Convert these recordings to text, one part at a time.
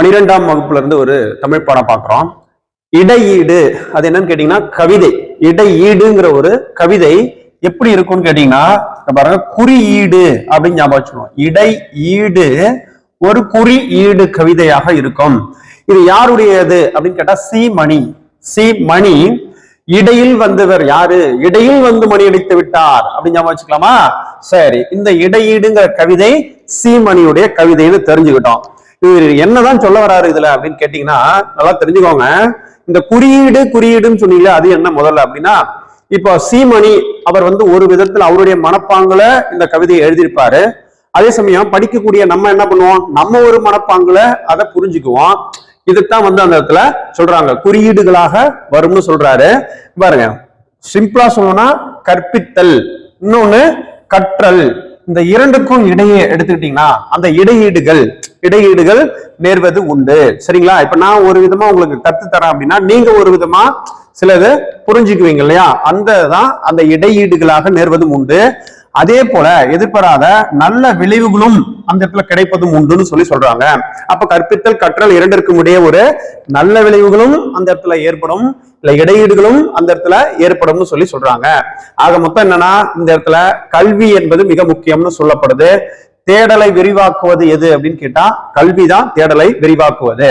பனிரெண்டாம் வகுப்புல இருந்து ஒரு தமிழ் பாடம் பார்க்குறோம். இடையீடு அது என்னன்னு கேட்டீங்கன்னா கவிதை. இடையீடுங்கிற ஒரு கவிதை எப்படி இருக்கும்னு கேட்டீங்கன்னா பாருங்க குறியீடு அப்படின்னு ஞாபகம் வச்சுக்கணும். இடை ஈடு ஒரு குறியீடு கவிதையாக இருக்கும். இது யாருடையது அப்படின்னு கேட்டா சி மணி சி மணி இடையில் வந்தவர் யாரு? இடையில் வந்து மணி அடித்து விட்டார். அப்படின்னு ஞாபகம் வச்சுக்கலாமா? சரி இந்த இடையீடுங்கிற கவிதை சீமணியுடைய கவிதைன்னு தெரிஞ்சுக்கிட்டோம். இவர் என்னதான் சொல்ல வராரு இதுல அப்படின்னு கேட்டீங்கன்னா நல்லா தெரிஞ்சுக்கோங்க. இந்த குறியீடு குறியீடுன்னு சொன்னீங்களே அது என்ன முதல்ல அப்படின்னா இப்போ சீமணி அவர் வந்து ஒரு விதத்துல அவருடைய மனப்பாங்குல இந்த கவிதையை எழுதியிருப்பாரு. அதே சமயம் படிக்கக்கூடிய நம்ம என்ன பண்ணுவோம்? நம்ம ஒரு மனப்பாங்குல அதை புரிஞ்சுக்குவோம். இதுதான் வந்து அந்த இடத்துல சொல்றாங்க. குறியீடுகளாக வரும்னு சொல்றாரு. பாருங்க. சிம்பிளா சொல்லணும்னா கற்பித்தல். இன்னொன்னு கற்றல். இந்த இரண்டுக்கும் இடையே எடுத்துக்கிட்டீங்கன்னா அந்த இடையீடுகள் இடையீடுகள் நேர்வது உண்டு. சரிங்களா? இப்ப நான் ஒரு விதமா உங்களுக்கு கத்து தரேன் அப்படின்னா நீங்க ஒரு விதமா சிலது புரிஞ்சுக்குவீங்க இல்லையா அந்த தான் அந்த இடையீடுகளாக நேர்வதும் உண்டு. அதே போல எதிர்பாராத நல்ல விளைவுகளும் அந்த இடத்துல கிடைப்பதும் உண்டுன்னு சொல்லி சொல்றாங்க. அப்ப கற்பித்தல் கற்றல் இரண்டிற்கும் இடையே ஒரு நல்ல விளைவுகளும் அந்த இடத்துல ஏற்படும். இல்ல இடையீடுகளும் அந்த இடத்துல ஏற்படும்னு சொல்லி சொல்றாங்க. ஆக மொத்தம் என்னன்னா இந்த இடத்துல கல்வி என்பது மிக முக்கியம்னு சொல்லப்படுது. தேடலை விரிவாக்குவது எது அப்படின்னு கேட்டா கல்விதான் தேடலை விரிவாக்குவது.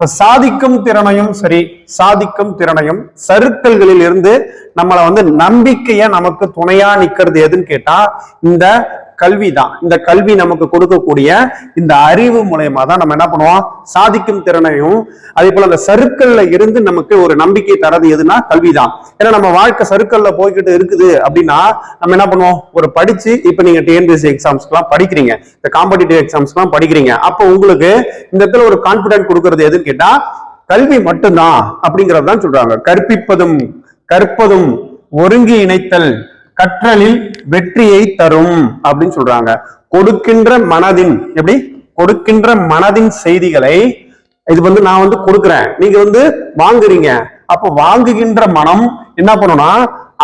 இப்ப சாதிக்கும் திறனையும் சரி சாதிக்கும் திறனையும் சறுக்கல்களில் இருந்து நம்மளை வந்து நம்பிக்கைய நமக்கு துணையா நிக்கிறது எதுன்னு கேட்டா இந்த கல்வி தான் இந்த கல்வி நமக்கு கொடுக்கக்கூடிய இந்த அறிவு மூலயமா தான் நம்ம என்ன பண்ணுவோம்? சாதிக்கும் திறனையும் அதே போல அந்த சருக்கல்ல இருந்து நமக்கு ஒரு நம்பிக்கை தரது எதுனா கல்வி தான் ஏன்னா நம்ம வாழ்க்கை சருக்கல்ல போய்கிட்டு இருக்குது அப்படின்னா நம்ம என்ன பண்ணுவோம்? ஒரு படிச்சு இப்ப நீங்க டிஎன்பிஎஸ்சி எக்ஸாம்ஸ்க்குலாம் படிக்கிறீங்க. இந்த காம்படிட்டிவ் எக்ஸாம்ஸ்க்குலாம் படிக்கிறீங்க. அப்போ உங்களுக்கு இந்த இடத்துல ஒரு கான்பிடன்ட் கொடுக்கறது எதுன்னு கேட்டா கல்வி மட்டும்தான் அப்படிங்கறதுதான் சொல்றாங்க. கற்பிப்பதும் கற்பதும் ஒருங்கி இணைத்தல் கற்றலில் வெற்றியை தரும் அப்படின்னு சொல்றாங்க. கொடுக்கின்ற மனதின் எப்படி? கொடுக்கின்ற மனதின் செய்திகளை இது வந்து நான் வந்து கொடுக்குறேன். நீங்க வந்து வாங்குறீங்க. அப்ப வாங்குகின்ற மனம் என்ன பண்ணும்னா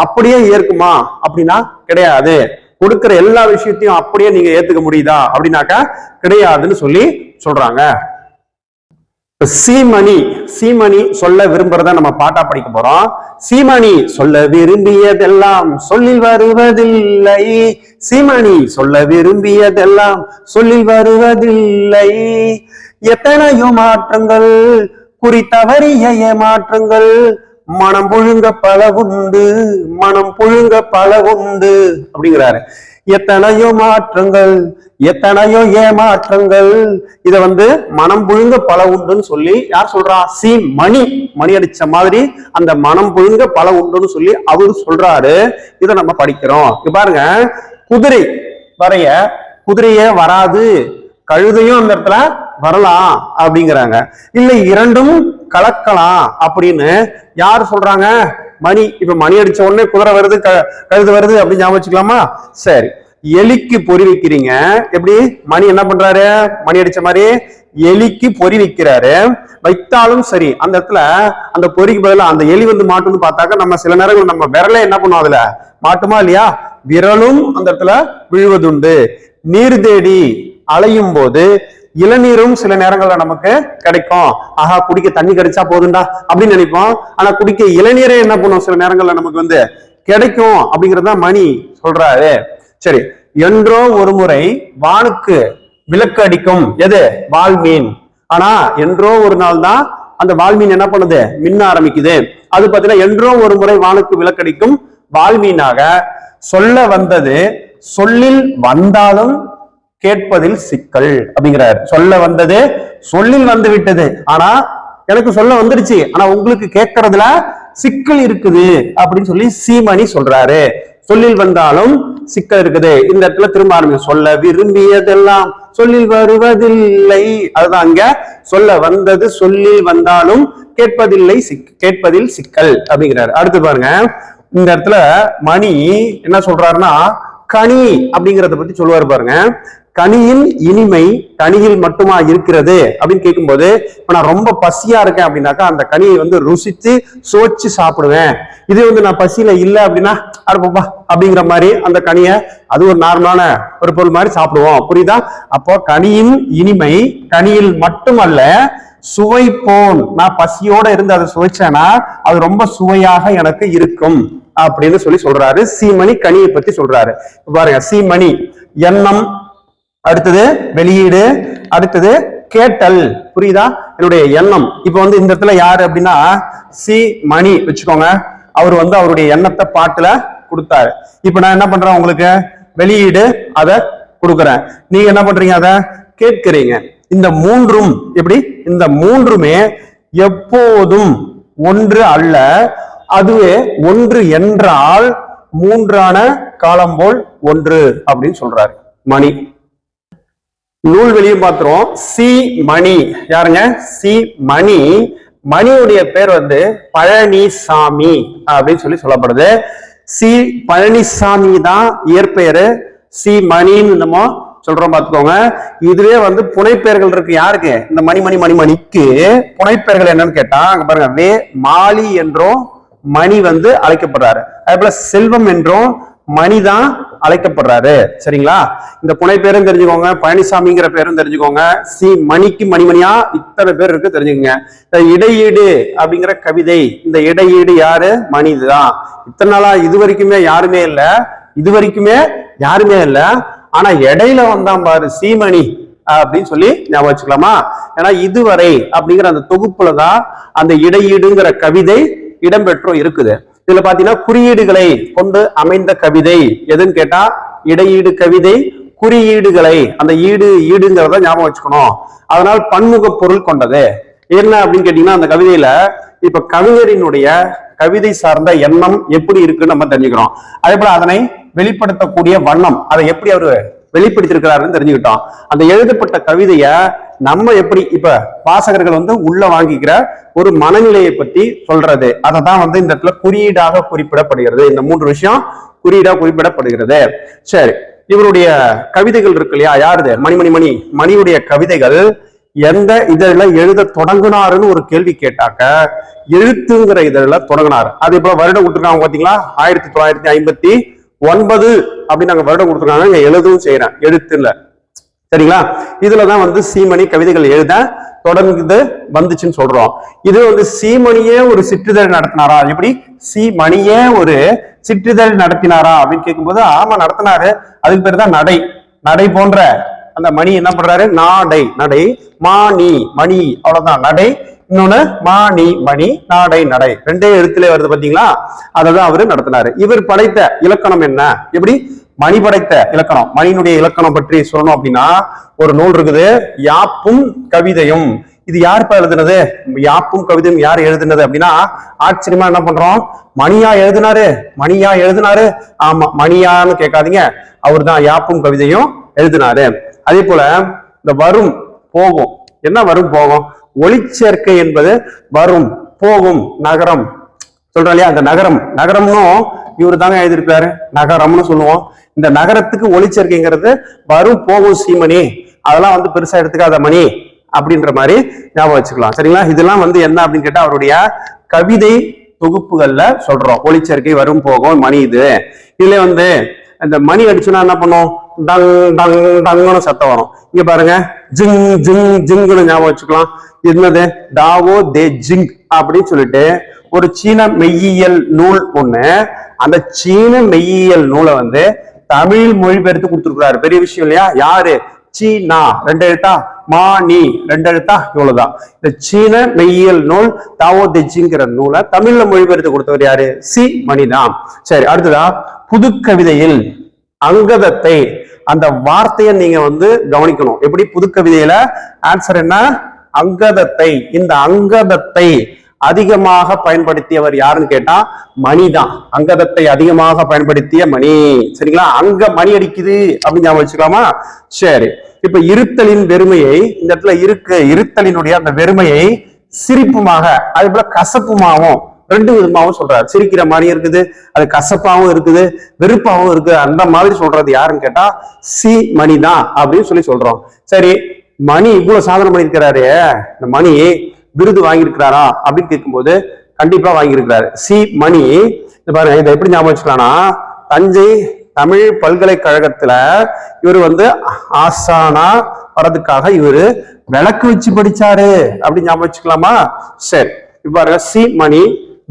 அப்படியே ஏற்குமா? அப்படின்னா கிடையாது. கொடுக்கிற எல்லா விஷயத்தையும் அப்படியே நீங்க ஏத்துக்க முடியுதா? அப்படின்னாக்கா கிடையாதுன்னு சொல்லி சொல்றாங்க. சீமணி சீமணி சொல்ல விரும்புறத நம்ம பாட்டா படிக்க போறோம். சீமணி சொல்ல விரும்பியதெல்லாம் சொல்லில் வருவதில்லை. சீமணி சொல்ல விரும்பியதெல்லாம் சொல்லில் வருவதில்லை. எத்தனையோ மாற்றங்கள் குறித்தவறிய ஏமாற்றங்கள் மனம் புழுங்க பல உண்டு மனம் புழுங்க பல உண்டு அப்படிங்கிறாரு. எத்தனையோ மாற்றங்கள் எத்தனையோ ஏமாற்றங்கள். இத வந்து மனம் புழுங்க பல உண்டுன்னு சொல்லி யார் சொல்றா? சி மணி. மணி அடிச்ச மாதிரி அந்த மனம் புழுங்க பல உண்டுன்னு சொல்லி அவரு சொல்றாரு. இதை நம்ம படிக்கிறோம். பாருங்க. குதிரை. வரைய குதிரையே வராது. கழுதையும் அந்த இடத்துல வரலாம் அப்படிங்கிறாங்க. இல்லை இரண்டும் கலக்கலாம் அப்படின்னு யார் சொல்றாங்க? மணி. இப்ப மணி அடிச்ச உடனே குதிரை வருது க- கழுது வருது அப்படின்னு ஞாபகம் வச்சுக்கலாமா? சரி. எலிக்கு பொறி வைக்கிறீங்க. எப்படி? மணி என்ன பண்றாரு? மணி அடிச்ச மாதிரி எலிக்கு பொறி வைக்கிறாரு. வைத்தாலும் சரி அந்த இடத்துல அந்த பொறிக்கு பதிலாக அந்த எலி வந்து மாட்டுன்னு பார்த்தாக்க நம்ம சில நேரங்கள் நம்ம விரலே என்ன பண்ணுவோம் அதுல? மாட்டுமா இல்லையா? விரலும் அந்த இடத்துல விழுவதுண்டு. நீர் தேடி அலையும் போது இளநீரும் சில நேரங்கள்ல நமக்கு கிடைக்கும். ஆஹா குடிக்க தண்ணி கிடைச்சா போதும்டா அப்படின்னு நினைப்போம். ஆனா குடிக்க இளநீரே என்ன பண்ணும்? சில நேரங்கள்ல நமக்கு வந்து கிடைக்கும் அப்படிங்கறத மணி சொல்றாரு. சரி என்றோ ஒரு முறை வானுக்கு விளக்கு அடிக்கும். எது? வால்மீன். ஆனா என்றோ ஒரு நாள் தான் அந்த வால்மீன் என்ன பண்ணுது? மின்ன ஆரம்பிக்குது. அது பாத்தீங்கன்னா என்றோ ஒரு முறை வானுக்கு விளக்கடிக்கும் வால்மீனாக சொல்ல வந்தது. சொல்லில் வந்தாலும் கேட்பதில் சிக்கல் அப்படிங்கிறார். சொல்ல வந்தது சொல்லில் வந்து விட்டது. ஆனா எனக்கு சொல்ல வந்துருச்சு. ஆனா உங்களுக்கு கேட்கறதுல சிக்கல் இருக்குது அப்படின்னு சொல்லி சீமணி சொல்றாரு. சொல்லில் வந்தாலும் சிக்கல் இருக்குது. இந்த இடத்துல திரும்ப ஆரம்பிக்கும் சொல்ல விரும்பியதெல்லாம் சொல்லில் வருவதில்லை. அதுதான் அங்க சொல்ல வந்தது சொல்லில் வந்தாலும் கேட்பதில்லை கேட்பதில் சிக்கல் அப்படிங்கிறாரு. அடுத்து பாருங்க. இந்த இடத்துல மணி என்ன சொல்றாருன்னா கனி அப்படிங்கறத பத்தி சொல்லுவாரு பாருங்க. கனியின் இனிமை கனியில் மட்டுமா இருக்கிறது? அப்படின்னு கேட்கும்போது இப்போ நான் ரொம்ப பசியா இருக்கேன் அப்படின்னாக்கா அந்த கனியை வந்து ருசித்து சுவைச்சு சாப்பிடுவேன். இது வந்து நான் பசியில இல்லை அப்படின்னா அடுப்பா அப்படிங்கிற மாதிரி அந்த கனியை அது ஒரு நார்மலான ஒரு பொருள் மாதிரி சாப்பிடுவோம். புரியுதா? அப்போ கனியின் இனிமை கனியில் மட்டுமல்ல சுவை நான் பசியோட இருந்து அதை சுவைச்சேன்னா அது ரொம்ப சுவையாக எனக்கு இருக்கும் அப்படின்னு சொல்லி சொல்றாரு. சீமணி கனியை பத்தி சொல்றாரு. பாருங்க சீமணி எண்ணம் அடுத்தது வெளியீடு அடுத்தது கேட்டல். புரியுதா? என்னுடைய எண்ணம். இப்ப வந்து இந்த இடத்துல யாரு அப்படின்னா சி. மணி வச்சுக்கோங்க. அவர் வந்து அவருடைய எண்ணத்தை பாட்டுல கொடுத்தாரு. இப்ப நான் என்ன பண்றேன் உங்களுக்கு? வெளியீடு அதை கொடுக்குறேன். நீங்க என்ன பண்றீங்க அதை? கேட்கிறீங்க. இந்த மூன்றும் எப்படி? இந்த மூன்றுமே எப்போதும் ஒன்று அல்ல. அதுவே ஒன்று என்றால் மூன்றான காலம் போல் ஒன்று அப்படின்னு சொல்றாரு மணி. நூல் வெளியும் பார்த்துரும் சி மணி. யாருங்க? சி மணி. மணியுடைய பேர் வந்து பழனிசாமி அப்படின்னு சொல்லி சொல்லப்படுது. சி பழனிசாமி தான் இயற்பெயரு. சி மணின்னு நம்ம சொல்றோம் பார்த்துக்கோங்க. இதுவே வந்து புனைப்பெயர்கள் இருக்கு. யாருக்கு? இந்த மணி மணி மணி மணிக்கு புனைப்பெயர்கள் என்னன்னு கேட்டா அங்க பாருங்க வே மாலி என்றும் மணி வந்து அழைக்கப்படுறாரு. அதே போல செல்வம் என்றும் மணி தான் அழைக்கப்படுறாரு. சரிங்களா? இந்த புனை பேரும் தெரிஞ்சுக்கோங்க பழனிசாமிங்கிற பேரும் தெரிஞ்சுக்கோங்க சி மணிக்கு மணிமணியா இத்தனை பேர் இருக்கு தெரிஞ்சுக்கோங்க. இந்த இடையீடு அப்படிங்கிற கவிதை இந்த இடையீடு யாரு? மணி இதுதான் இத்தனை நாளா இது வரைக்குமே யாருமே இல்ல இது வரைக்குமே யாருமே இல்ல. ஆனா இடையில வந்தான் பாரு சீமணி அப்படின்னு சொல்லி ஞாபகம் வச்சுக்கலாமா? ஏன்னா இதுவரை அப்படிங்கிற அந்த தொகுப்புல தான் அந்த இடையீடுங்கிற கவிதை இடம்பெற்றும் இருக்குது. இதுல பாத்தீங்கன்னா குறியீடுகளை கொண்டு அமைந்த கவிதை. எதுன்னு கேட்டா இடையீடு கவிதை குறியீடுகளை. அந்த ஈடு ஈடுங்கிறத ஞாபகம் வச்சுக்கணும். அதனால் பன்முக பொருள் கொண்டது. என்ன அப்படின்னு கேட்டீங்கன்னா அந்த கவிதையில இப்ப கவிஞரினுடைய கவிதை சார்ந்த எண்ணம் எப்படி இருக்குன்னு நம்ம தெரிஞ்சுக்கிறோம். அதே போல அதனை வெளிப்படுத்தக்கூடிய வண்ணம் அதை எப்படி அவர் வெளிப்படுத்திருக்கிறாருன்னு தெரிஞ்சுக்கிட்டோம். அந்த எழுதப்பட்ட கவிதைய நம்ம எப்படி இப்ப வாசகர்கள் வந்து உள்ள வாங்கிக்கிற ஒரு மனநிலையை பத்தி சொல்றது. அதை தான் வந்து இந்த இடத்துல குறியீடாக குறிப்பிடப்படுகிறது. இந்த மூன்று விஷயம் குறியீடாக குறிப்பிடப்படுகிறது. சரி இவருடைய கவிதைகள் இருக்கு இல்லையா? யாருது? மணிமணி மணி மணி மணியுடைய கவிதைகள் எந்த இதழில் எழுத தொடங்குனாருன்னு ஒரு கேள்வி கேட்டாக்க எழுத்துங்கிற இதழில் தொடங்கினார். அது இப்போ வருடம் கொடுத்துருக்காங்க பாத்தீங்களா? ஆயிரத்தி தொள்ளாயிரத்தி ஐம்பத்தி ஒன்பது அப்படின்னு நாங்க வருடம் கொடுத்துருக்காங்க. எழுதவும் செய்யறேன் எழுத்து சரிங்களா? சரிங்களா இதுலதான் வந்து சீமணி கவிதைகள் எழுத தொடர்ந்து வந்துச்சுன்னு சொல்றோம். இது வந்து சீமணியே ஒரு சிற்றிதழ் நடத்தினாரா? எப்படி? சீமணியே ஒரு சிற்றிதழ் நடத்தினாரா? அப்படின்னு கேட்கும்போது ஆமா நடத்தினாரு. அதுக்கு பேர் தான் நடை. நடை போன்ற அந்த மணி என்ன பண்றாரு? நாடை. நடை. மாணி மணி. அவ்வளவுதான். நடை. இன்னொன்னு மாணி மணி நாடை நடை. ரெண்டே எழுத்துல வருது பாத்தீங்களா? அததான் அவரு நடத்தினாரு. இவர் படைத்த இலக்கணம் என்ன? எப்படி? மணி படைத்த இலக்கணம் மணியினுடைய இலக்கணம் பற்றி சொல்லணும் அப்படின்னா ஒரு நூல் இருக்குது யாப்பும் கவிதையும். இது யாருப்பா எழுதுனது? யாப்பும் கவிதையும் யார் எழுதுனது அப்படின்னா ஆச்சரியமா என்ன பண்றோம்? மணியா எழுதினாரு. மணியா எழுதினாரு. ஆமா மணியான்னு கேட்காதீங்க. அவர் தான் யாப்பும் கவிதையும் எழுதினாரு. அதே போல இந்த வரும் போகும். என்ன வரும் போகும்? ஒளிச்சேர்க்கை என்பது வரும் போகும் நகரம். சொல்றோம் இல்லையா? அந்த நகரம். நகரம்னும் இவரு தாங்க எழுதியிருக்காரு நகரம்னு சொல்லுவோம். இந்த நகரத்துக்கு ஒளிச்சேர்க்கைங்கிறது வரும் போகும் சீமணி. அதெல்லாம் வந்து பெருசா எடுத்துக்காத மணி அப்படின்ற மாதிரி ஞாபகம் வச்சுக்கலாம். சரிங்களா? இதெல்லாம் வந்து என்ன அப்படின்னு கேட்டா அவருடைய கவிதை தொகுப்புகள்ல சொல்றோம். ஒளிச்சேர்க்கை வரும் போகும் மணி இது. இதுல வந்து இந்த மணி அடிச்சுன்னா என்ன பண்ணும்? டங் டங் டங்குன்னு சத்தம் வரும். இங்க பாருங்க. ஜிங் ஜிங் ஜிங்குன்னு ஞாபகம் வச்சுக்கலாம். என்னது? டாவோ தே ஜிங் அப்படின்னு சொல்லிட்டு ஒரு சீன மெய்யியல் நூல் ஒண்ணு அந்த சீன மெய்யியல் நூலை வந்து தமிழ் மொழிபெயர்த்து கொடுத்துருக்கிறாரு. பெரிய விஷயம் இல்லையா? யாரு? சீனா. ரெண்டு எழுத்தா? நீ. ரெண்டு எழுத்தா? இவ்வளவுதான். இந்த சீன மெய்யியல் நூல் தாவோ தெஜிங்கிற நூலை தமிழ்ல மொழிபெயர்த்து கொடுத்தவர் யாரு? சி. மணிதான் சரி அடுத்ததா? புது கவிதையில் அங்கதத்தை. அந்த வார்த்தையை நீங்க வந்து கவனிக்கணும். எப்படி? புது கவிதையில ஆன்சர் என்ன? அங்கதத்தை. இந்த அங்கதத்தை அதிகமாக பயன்படுத்தியவர் யாருன்னு கேட்டா மணிதான். அங்கதத்தை அதிகமாக பயன்படுத்திய மணி. சரிங்களா? அங்க மணி அடிக்குது அப்படின்னு ஞாபகம் வச்சுக்கலாமா? சரி. இப்ப இருத்தலின் வெறுமையை இந்த இடத்துல இருக்க இருத்தலினுடைய அந்த வெறுமையை சிரிப்புமாக அது போல கசப்புமாகவும் ரெண்டு விதமாகவும் சொல்றாரு. சிரிக்கிற மாதிரி இருக்குது அது கசப்பாகவும் இருக்குது வெறுப்பாகவும் இருக்குது. அந்த மாதிரி சொல்றது யாருன்னு கேட்டா சி மணி தான் அப்படின்னு சொல்லி சொல்றோம். சரி மணி இவ்வளவு சாதனை பண்ணியிருக்கிறாரு. இந்த மணி விருது வாங்கியிருக்கிறாரா அப்படின்னு கேட்கும்போது கண்டிப்பா வாங்கியிருக்கிறாரு. சி. மணி இந்த பாருங்க இதை எப்படி ஞாபகம் வச்சுக்கலாம்னா தஞ்சை தமிழ் பல்கலைக்கழகத்துல இவர் வந்து ஆசானா வர்றதுக்காக இவர் விளக்கு வச்சு படிச்சாரு. அப்படின்னு ஞாபகம் வச்சுக்கலாமா? சரி இப்ப சி. மணி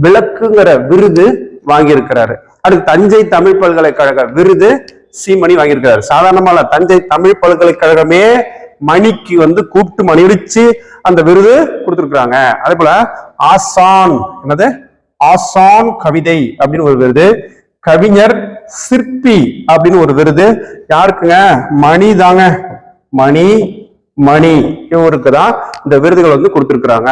விளக்குங்கிற விருது வாங்கியிருக்கிறாரு. அடுத்து தஞ்சை தமிழ் பல்கலைக்கழக விருது சி. மணி வாங்கியிருக்கிறாரு. சாதாரணமா தஞ்சை தமிழ் பல்கலைக்கழகமே மணிக்கு வந்து கூப்பிட்டு மணியடிச்சு அந்த விருது கொடுத்துருக்குறாங்க. அதே போல ஆசான் என்னது? ஆசான் கவிதை அப்படின்னு ஒரு விருது. கவிஞர் சிற்பி அப்படின்னு ஒரு விருது. யாருக்குங்க? மணி தாங்க. மணி மணி இவருக்கு தான் இந்த விருதுகள் வந்து கொடுத்துருக்குறாங்க.